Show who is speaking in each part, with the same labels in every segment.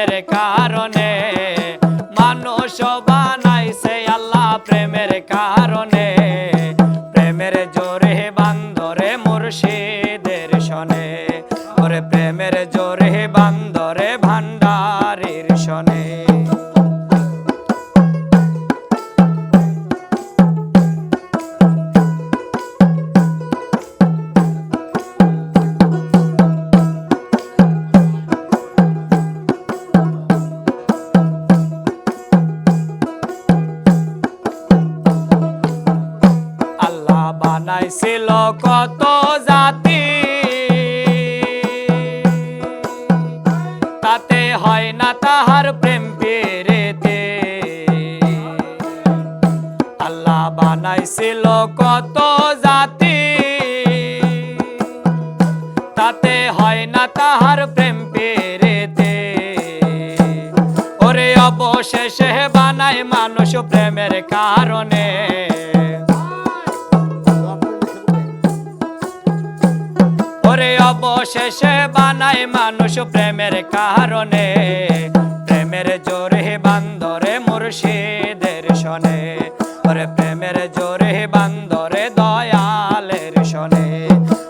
Speaker 1: প্রেমের কারণে মানুষ বানাইছে আল্লাহ প্রেমের বানাইছিল কত জাতি। তাতে হয় না তাহার প্রেম পেরেতে আল্লাহ বানাইছিল কত জাতি। তাতে হয় না তাহার প্রেম পেরেতে ওরে অবশেষে বানায় মানুষ প্রেমের কারণে। ওরে অবশেষে বানায় মানুষ প্রেমের কারণে। প্রেমের জোরে বান্দরে মুর্শিদের শনে। ওরে প্রেমের জোরে বান্দরে দয়ালের শনে।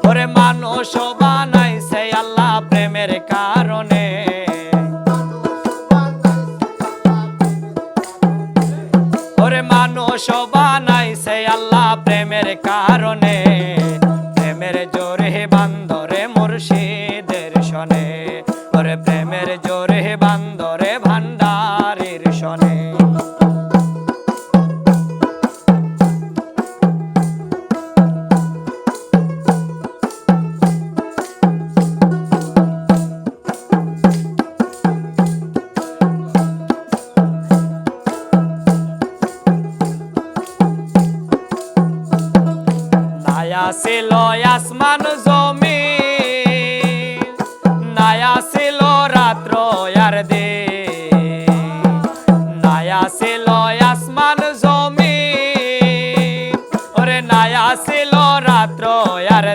Speaker 1: ওরে মানুষ বানাইছে আল্লাহ প্রেমের কারণে। ওরে মানুষ প্রেমের জোরে বান্দরে ভান্ডারের ছিল আসমান জমি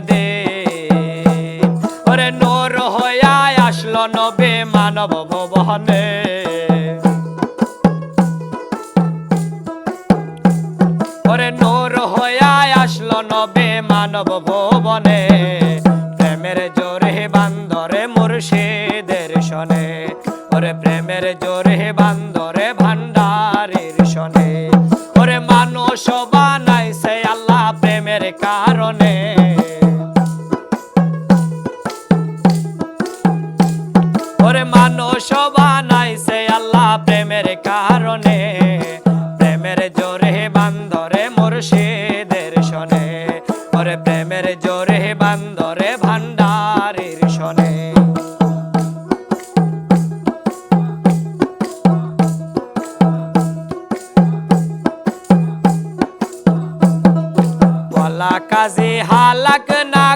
Speaker 1: দে। ওরে নোর হইয়া আসলো নবে মানব ভবনে। ওরে নূর হইয়া আসলো নবে মানব ভুবনে। প্রেমের জোরে বান্দরে মুর্শিদের শনে ওরে প্রেমের জোরে বান্দরে ভান্ডারের শনে ওরে মানুষ বানাইছে প্রেমের কারণে, প্রেমের জোরে বান্দরে মুর্শিদের শনে। ওরে প্রেমের জোরে বান্দরে ভান্ডারের শনে। কাজে হালাক না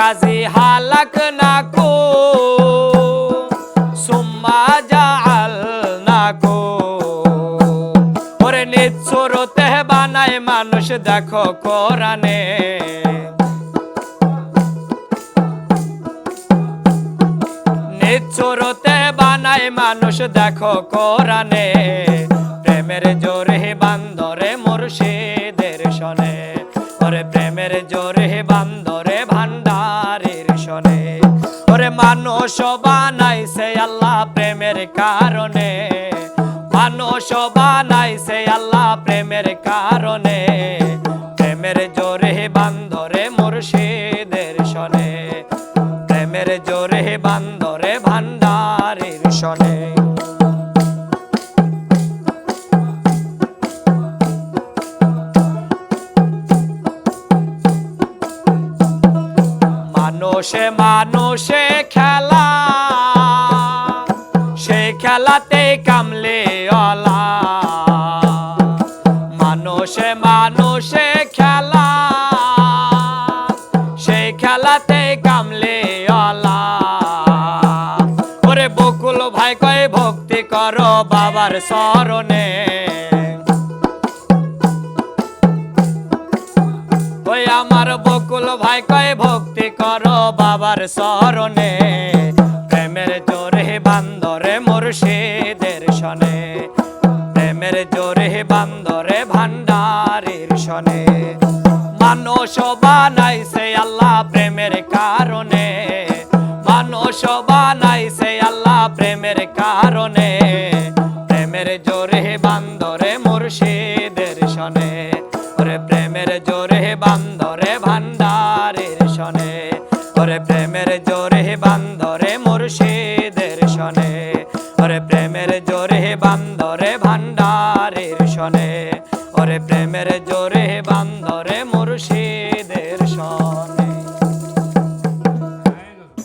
Speaker 1: কাজে হালাক না কো সুম্মা জাআল না কো ওরে নিচ্ছরতে বানায় মানুষ দেখো কোরআনে। নিচ্ছরতে বানায় মানুষ দেখো কোরআনে। প্রেমের জোরে বান্দরে মুর্শিদের মানুষ বানাইছে আল্লাহ প্রেমের কারণে। মানুষ বানাইছে আল্লাহ প্রেমের কারণে। প্রেমের জোরে বান্ধরে মুর্শিদের শনে প্রেমের জোরে বান্ধরে ভান্ডারের শনে মানুষে মানুষে খেলা। সে খেলাতে কামলে অলা। মানুষে মানুষে খেলা। সেই খেলাতে কামলে অলা। ওরে বকুল ভাই কয়, ভক্তি করো বাবার স্মরণে। আমার ভাই কয়, ভক্তি করো বাবার চরণে প্রেমের জোরে বান্দরে মুর্শিদের শনে প্রেমের জোরে বান্দরে ভান্ডারের শনে মানুষ বানাইছে আল্লাহ প্রেমের কারণে। মানুষ বানাইছে আল্লাহ প্রেমের কারণে। প্রেমের জোরে বান্দরে মুর্শিদের ওরে প্রেমের জোরে বান্ধরে মুর্শিদের শনে। ওরে প্রেমের জোরে বান্ধরে ভান্ডারের শনে। ওরে প্রেমের জোরে বান্ধরে মুর্শিদ